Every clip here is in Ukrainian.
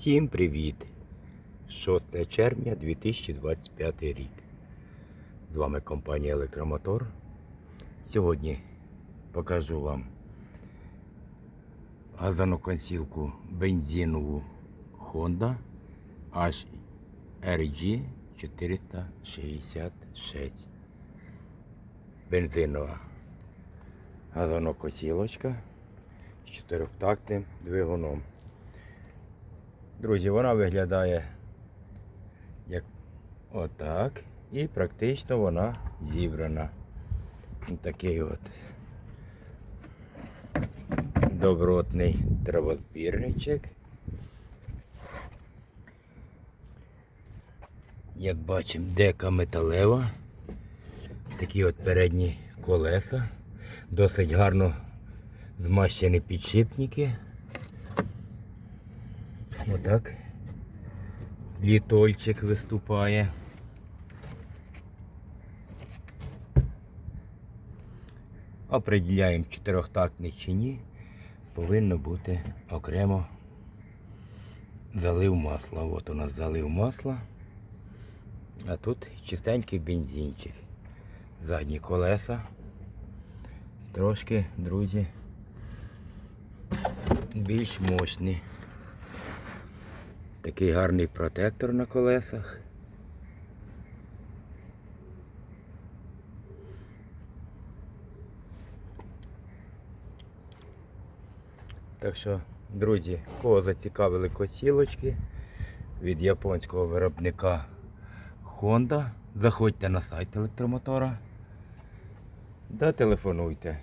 Всім привіт! 6 червня 2025 рік. З вами компанія Електромотор. Сьогодні покажу вам газоноконсілку бензинову Honda HRG 466. Бензинова газонокосілочка з чотирьохтактним двигуном. Друзі, вона виглядає як отак. І практично вона зібрана. Такий от добротний травозбірничок. Як бачимо, дека металева. Такі от передні колеса. Досить гарно змащені підшипники. Отак. Літольчик виступає. Определяємо чотирьохтактний чи ні. Повинно бути окремо залив масла. От у нас залив масла. А тут чистенький бензинчик. Задні колеса. Трошки, друзі, більш мощні. Такий гарний протектор на колесах. Так що, друзі, кого зацікавили косілочки від японського виробника Honda, заходьте на сайт електромотора та телефонуйте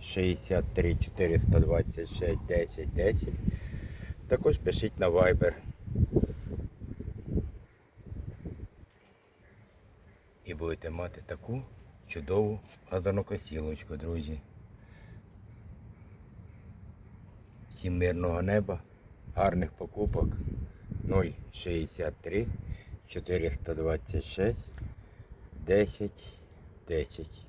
063 426 10 10. Також пишіть на Viber. І будете мати таку чудову газонокосілочку, друзі. Всім мирного неба, гарних покупок 063 426 10 10.